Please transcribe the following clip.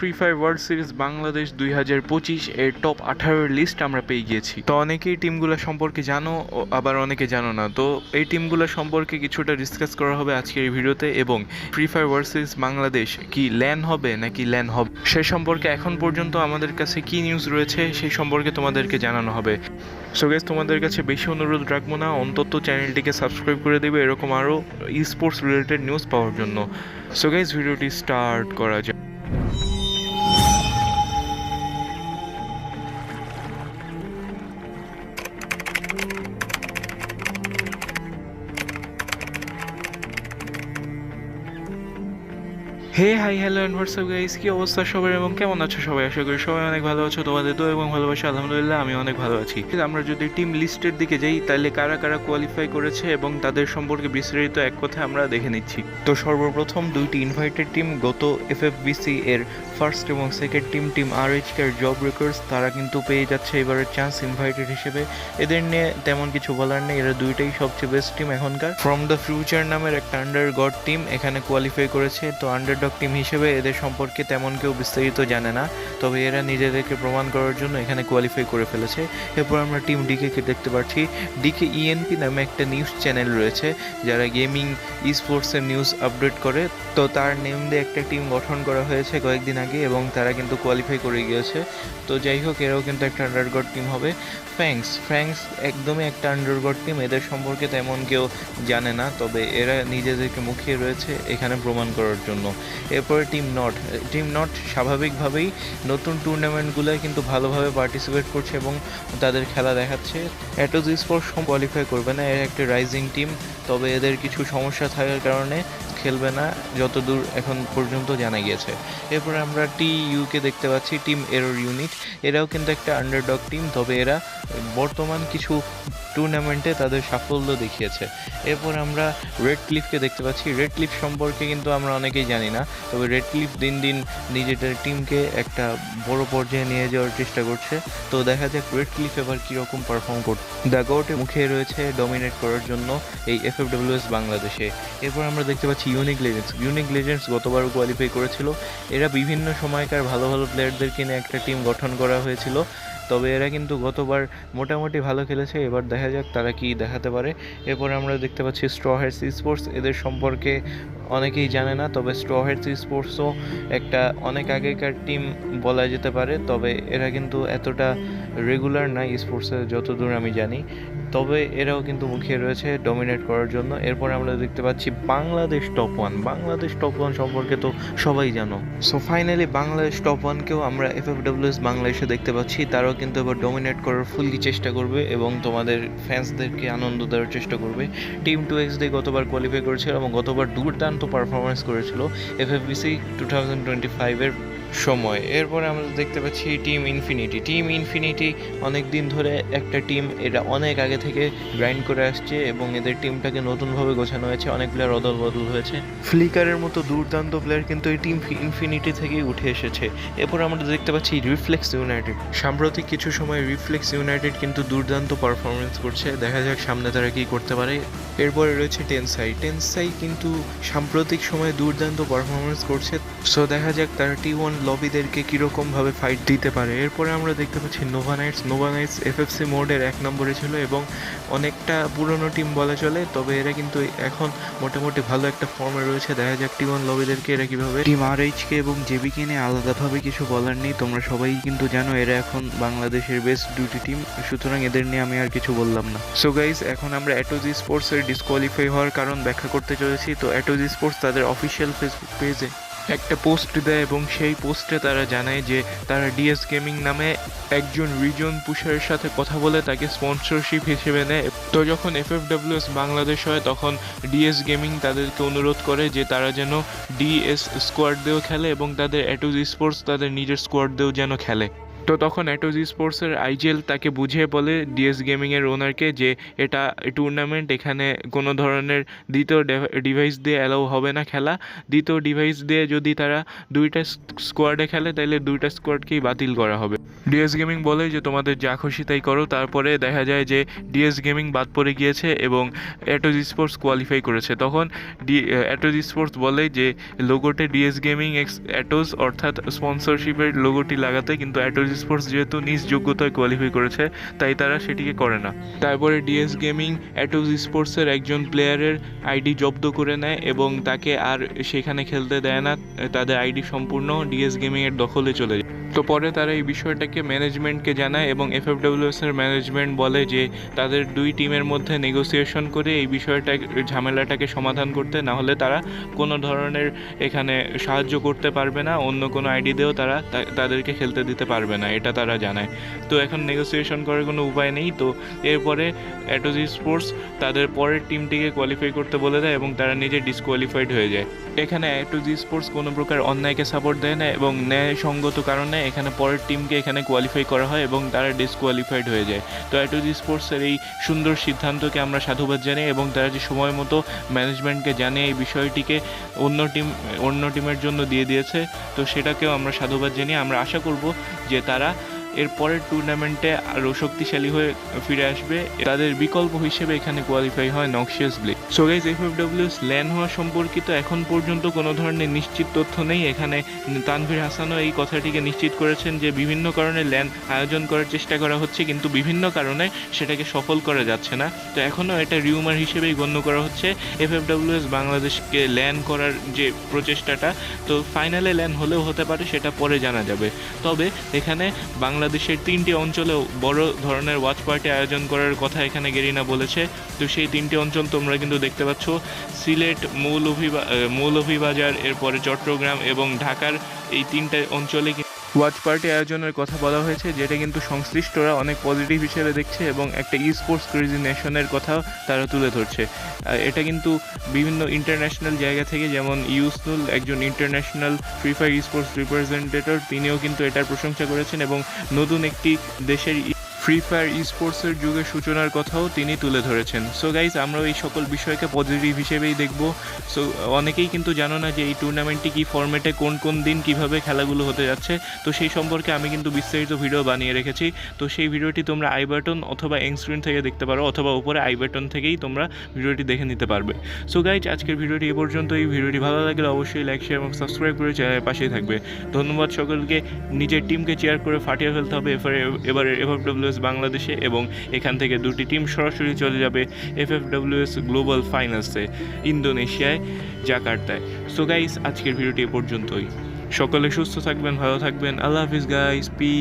Free Fire World Series Bangladesh দুই হাজার পঁচিশ এর টপ আঠারোর লিস্ট আমরা পেয়ে গিয়েছি। তো অনেকেই টিমগুলো সম্পর্কে জানো আবার অনেকে জানো না। তো এই টিমগুলো সম্পর্কে কিছুটা ডিসকাস করা হবে আজকের এই ভিডিওতে এবং Free Fire World Series Bangladesh কি ল্যান হবে নাকি ল্যান হবে, সে সম্পর্কে এখন পর্যন্ত আমাদের কাছে কি নিউজ রয়েছে সেই সম্পর্কে তোমাদেরকে জানানো হবে। সো গেস তোমাদের কাছে বেশি অনুরোধ রাখব না, অন্তত চ্যানেলটিকে সাবস্ক্রাইব করে দেবে, এরকম আরও স্পোর্টস রিলেটেড নিউজ পাওয়ার জন্য। সো গাইজ ভিডিওটি স্টার্ট করা যাক। Hey hi hello and WhatsApp guys কি অবস্থা সবার এবং কেমন আছো সবাই? আশা করি সবাই অনেক ভালো আছো, তোমাদের তো এবং ভালোবাসা, আলহামদুলিল্লাহ আমি অনেক ভালো আছি। আমরা যদি টিম লিস্টের দিকে যাই, তাহলে কারা কারা কোয়ালিফাই করেছে এবং তাদের সম্পর্কে বিস্তারিত এক কথা আমরা দেখে নিচ্ছি। তো সর্বপ্রথম দুইটি ইনভাইটেড টিম গত এফএফবিসি এর ফার্স্ট এবং সেকেন্ড টিম টিম আর এইচ কেয়ার জব রেকর্ডস তারা কিন্তু পেয়ে যাচ্ছে এবারের চান্স ইনভাইটেড হিসেবে। এদের নিয়ে তেমন কিছু বলার নেই, এরা দুইটাই সবচেয়ে বেস্ট টিম এখনকার। ফ্রম দ্য ফিউচার নামের একটা আন্ডার গড টিম এখানে কোয়ালিফাই করেছে, তো আন্ডারডগ টিম হিসেবে এদের সম্পর্কে তেমন কেউ বিস্তারিত জানে না। তবে এরা নিজেদেরকে প্রমাণ করার জন্য এখানে কোয়ালিফাই করে ফেলেছে। এরপর আমরা টিম ডিকে কে দেখতে পাচ্ছি। ডিকে ইএনপি নামে একটা নিউজ চ্যানেল রয়েছে, যারা গেমিং স্পোর্টসের নিউজ আপডেট করে। তো তার নেম দিয়ে একটা টিম গঠন করা হয়েছে কয়েকদিন আগে। এবং তারা কিন্তু কোয়ালিফাই করে গিয়েছে। তো যাই হোক, এরাও কিন্তু একটা আন্ডারগড টিম হবে। ফ্র্যাঙ্কস ফ্র্যাঙ্কস একদমই একটা আন্ডারগড টিম এদের সম্পর্কে তেমন কেউ জানে না, তবে এরা নিজেদেরকে মুখিয়ে রয়েছে এখানে প্রমাণ করার জন্য। এরপরে টিম নট টিম নট স্বাভাবিকভাবেই নতুন টুর্নামেন্টগুলোয় কিন্তু ভালোভাবে পার্টিসিপেট করছে এবং তাদের খেলা দেখাচ্ছে। অ্যাটোজ স্পোর্টস কোয়ালিফাই করবে না, এর একটা রাইজিং টিম তবে এদের কিছু সমস্যা থাকার কারণে খেলবে না, যতদূর এখন পর্যন্ত জানা গিয়েছে। এরপর আমরা টি ইউকে দেখতে পাচ্ছি, টিম এরোর ইউনিট। এরাও কিন্তু একটা আন্ডারডগ টিম তবে এরা বর্তমান কিছু টুর্নামেন্টে তাদের সাফল্য দেখিয়েছে। এরপর আমরা রেড ক্লিফকে দেখতে পাচ্ছি। রেড ক্লিফ সম্পর্কে কিন্তু আমরা অনেকেই জানি না, তবে রেড ক্লিফ দিন দিন নিজেদের টিমকে একটা বড় পর্যায়ে নিয়ে যাওয়ার চেষ্টা করছে। তো দেখা যাক রেড ক্লিফ এবার কীরকম পারফর্ম করছে দ্য গৌটে মুখে রয়েছে ডমিনেট করার জন্য এই এফ এফ বাংলাদেশে। এরপর আমরা দেখতে পাচ্ছি ইউনিক লেজেন্ডস ইউনিক লেজেন্ডস গতবার কোয়ালিফাই করেছিল। এরা বিভিন্ন সময়কার ভালো ভালো প্লেয়ারদের কিনে একটা টিম গঠন করা হয়েছিল। তবে এরা কিন্তু গতবার মোটামুটি ভালো খেলেছে, এবার দেখা যাক তারা কি দেখাতে পারে। এরপর আমরা দেখতে পাচ্ছি স্ট্র হেডস স্পোর্টস এদের সম্পর্কে অনেকেই জানে না, তবে স্ট্র হেডস স্পোর্টসও একটা অনেক আগেকার টিম বলা যেতে পারে, তবে এরা কিন্তু এতটা রেগুলার না স্পোর্টসে যতদূর আমি জানি। তবে এরাও কিন্তু মুখিয়ে রয়েছে ডমিনেট করার জন্য। এরপর আমরা দেখতে পাচ্ছি Bangladesh top one Bangladesh top one সম্পর্কে তো সবাই জানো। সো ফাইনালি বাংলাদেশ টপ ওয়ানকেও আমরা এফ এফ বাংলাদেশে দেখতে পাচ্ছি। তারাও কিন্তু এবার ডমিনেট করার ফুললি চেষ্টা করবে এবং তোমাদের ফ্যান্সদেরকে আনন্দ দেওয়ার চেষ্টা করবে। টিম টু এক্স দিয়ে গতবার কোয়ালিফাই করেছিল এবং গতবার দুর্দান্ত পারফরমেন্স করেছিল F F BC two thousand twenty ফাইভের সময়। এরপরে আমরা দেখতে পাচ্ছি টিম ইনফিনিটি টিম ইনফিনিটি অনেক দিন ধরে একটা টিম এটা অনেক আগে থেকে গ্রাইন্ড করে আসছে এবং এদের টিমটাকে নতুনভাবে গোছানো হয়েছে। অনেক প্লেয়ার অদল বদল হয়েছে। ফ্লিকারের মতো দুর্দান্ত প্লেয়ার কিন্তু এই টিম ইনফিনিটি থেকেই উঠে এসেছে। এরপর আমরা দেখতে পাচ্ছি রিফ্লেক্স ইউনাইটেড সাম্প্রতিক কিছু সময় রিফ্লেক্স ইউনাইটেড কিন্তু দুর্দান্ত পারফরমেন্স করছে। দেখা যাক সামনে তারা কি করতে পারে। এরপরে রয়েছে টেনসাই টেনসাই কিন্তু সাম্প্রতিক সময়ে দুর্দান্ত পারফরমেন্স করছে। সো দেখা যাক তারা টি ওয়ান লবিদেরকে কীরকমভাবে ফাইট দিতে পারে। এরপরে আমরা দেখতে পাচ্ছি Nova Knights Nova Knights FFC মোডের এক নম্বরে ছিল এবং অনেকটা পুরনো টিম বলা চলে তবে এরা কিন্তু এখন মোটামুটি ভালো একটা ফর্মে রয়েছে। দেখা যাক টি ওয়ান লবিদেরকে এরা কীভাবে টিম আর এইচকে এবং জেবিকে নিয়ে আলাদাভাবে কিছু বলার নেই। তোমরা সবাই কিন্তু জানো এরা এখন বাংলাদেশের বেস্ট দুটি টিম সুতরাং এদের নিয়ে আমি আর কিছু বললাম না। সো গাইজ এখন আমরা অ্যাটোজি স্পোর্টসের ডিসকোয়ালিফাই হওয়ার কারণ ব্যাখ্যা করতে চলেছি। তো অ্যাটোজি স্পোর্টস তাদের অফিসিয়াল ফেসবুক পেজে একটা পোস্ট দেয় এবং সেই পোস্টে তারা জানায় যে তারা ডিএস গেমিং নামে একজন রিজন পুষারের সাথে কথা বলে তাকে স্পন্সরশিপ হিসেবে নেয়। তো যখন এফ এফ বাংলাদেশ হয়, তখন ডিএস গেমিং তাদেরকে অনুরোধ করে যে তারা যেন ডিএস স্কোয়াড দিয়েও খেলে এবং তাদের অ্যাটুজ স্পোর্টস তাদের নিজের স্কোয়াড দিয়েও যেন খেলে। তো তখন অ্যাটোজি স্পোর্টসের আইজিএল তাকে বুঝিয়ে বলে ডিএস গেমিংয়ের ওনারকে যে এটা টুর্নামেন্ট এখানে কোনো ধরনের দ্বিতীয় ডিভাইস দিয়ে অ্যালাউ হবে না খেলা। দ্বিতীয় ডিভাইস দিয়ে যদি তারা দুইটা স্কোয়াডে খেলে তাহলে দুইটা স্কোয়াডকেই বাতিল করা হবে। ডিএস গেমিং বলে যে, তোমাদের যা খুশি তাই করো। তারপরে দেখা যায় যে ডিএস গেমিং বাদ পড়ে গিয়েছে এবং অ্যাটোজি স্পোর্টস কোয়ালিফাই করেছে। তখন ডি অ্যাটোজি স্পোর্টস বলে যে, লোগোতে DS gaming X A to Z অর্থাৎ স্পন্সরশিপের লোগোটি লাগাতে কিন্তু অ্যাটোজি স্পোর্টস যেহেতু নিজ যোগ্যতায় কোয়ালিফাই করেছে, তাই তারা সেটিকে করে না। তারপরে ডিএস গেমিং অ্যাটোজি স্পোর্টসের একজন প্লেয়ারের আইডি জব্দ করে নেয় এবং তাকে আর সেখানে খেলতে দেয় না, তাদের আইডি সম্পূর্ণ ডিএস গেমিংয়ের দখলে চলে যায়। তো পরে তারা এই বিষয়টাকে ম্যানেজমেন্টকে জানায় এবং এফএফডব্লিউএস এর ম্যানেজমেন্ট বলে যে, তাদের দুই টিমের মধ্যে নেগোসিয়েশন করে এই বিষয়টা, ঝামেলাটাকে সমাধান করতে, না হলে তারা কোনো ধরনের এখানে সাহায্য করতে পারবে না, অন্য কোনো আইডি দিয়েও তারা তাদেরকে খেলতে দিতে পারবে না। এটা তারা জানায়। তো এখন নেগোসিয়েশন করার কোনো উপায় নেই, তো এরপরে অ্যাটোজি স্পোর্টস তাদের পরের টিমটিকে কোয়ালিফাই করতে বলে দেয় এবং তারা নিজে ডিসকোয়ালিফাইড হয়ে যায়। এখানে অ্যাটোজি স্পোর্টস কোনো প্রকার অন্যায়কে সাপোর্ট দেয় না এবং ন্যায়সঙ্গত কারণে এখানে পরের টিমকে এখানে কোয়ালিফাই করা হয় এবং তারা ডিসকোয়ালিফাইড হয়ে যায়। তো অ্যাটোজি স্পোর্টসের এই সুন্দর সিদ্ধান্তকে আমরা সাধুবাদ জানাই এবং তারা যে সময় মতো ম্যানেজমেন্টকে জানিয়ে এই বিষয়টিকে অন্য টিম অন্য টিমের জন্য দিয়ে দিয়েছে, তো সেটাকেও আমরা সাধুবাদ জানিয়ে আমরা আশা করব যে তারা এর পরের টুর্নামেন্টে আরও শক্তিশালী হয়ে ফিরে আসবে, তাদের বিকল্প হিসেবে এখানে কোয়ালিফাই হয় Noxious Blake so guys F F WS LAN হওয়া সম্পর্কিত এখন পর্যন্ত কোনো ধরনের নিশ্চিত তথ্য নেই। এখানে তানভীর হাসানও এই কথাটিকে নিশ্চিত করেছেন যে বিভিন্ন কারণে ল্যান আয়োজন করার চেষ্টা করা হচ্ছে, কিন্তু বিভিন্ন কারণে সেটাকে সফল করা যাচ্ছে না। তো এখনও এটা রিউমার হিসেবেই গণ্য করা হচ্ছে। এফ এফ ডাব্লিউএস বাংলাদেশকে ল্যান করার যে প্রচেষ্টাটা, তো ফাইনালে ল্যান হলেও হতে পারে, সেটা পরে জানা যাবে। তবে এখানে বাংলাদেশের তিনটি অঞ্চলেও বড় ধরনের ওয়াচ পার্টি আয়োজন করার কথা এখানে গেরিনা বলেছে। তো সেই তিনটি অঞ্চল তোমরা কিন্তু দেখতে পাচ্ছ। সিলেট মৌলভীবা মৌলভীবাজার এরপরে চট্টগ্রাম এবং ঢাকার এই তিনটা অঞ্চলে ওয়াচ পার্টি আয়োজনের কথা বলা হয়েছে, যেটা কিন্তু সংশ্লিষ্টরা অনেক পজিটিভ হিসেবে দেখছে এবং একটা ই স্পোর্টস নেশনের কথাও তারা তুলে ধরছে। এটা কিন্তু বিভিন্ন ইন্টারন্যাশনাল জায়গা থেকে, যেমন ইউসনুল, একজন international free fire sports representative তিনিও কিন্তু এটার প্রশংসা করেছেন এবং নতুন একটি দেশের ফ্রি ফায়ার স্পোর্টসের যুগের সূচনার কথাও তিনি তুলে ধরেছেন। সো গাইজ আমরা এই সকল বিষয়কে পজিটিভ হিসেবেই দেখব। সো অনেকেই কিন্তু জানো না যে এই টুর্নামেন্টটি কী ফর্মেটে কোন কোন দিন কীভাবে খেলাগুলো হতে যাচ্ছে। তো সেই সম্পর্কে আমি কিন্তু বিস্তারিত ভিডিও বানিয়ে রেখেছি। তো সেই ভিডিওটি তোমরা আই বাটন অথবা স্ক্রিন থেকে দেখতে পারো, অথবা উপরে আই বাটন থেকেই তোমরা ভিডিওটি দেখে নিতে পারবে। সো গাইজ আজকের ভিডিওটি এ পর্যন্ত এই ভিডিওটি ভালো লাগলে অবশ্যই লাইক শেয়ার এবং সাবস্ক্রাইব করে চ্যানেলের পাশেই থাকবে। ধন্যবাদ সকলকে। নিজের টিমকে চেয়ার করে ফাটিয়ে ফেলতে হবে। এবারে এবারে এফএফডব্লিউএস বাংলাদেশে এবং এখান থেকে দুটি টিম সরাসরি চলে যাবে এফএফডব্লিউএস গ্লোবাল ফাইনালসে ইন্দোনেশিয়ায়, জাকার্তায়। সো গাইস আজকের ভিডিওটি এ পর্যন্তই। সকলে সুস্থ থাকবেন, ভালো থাকবেন। আল্লাহ হাফিজ গাইস পি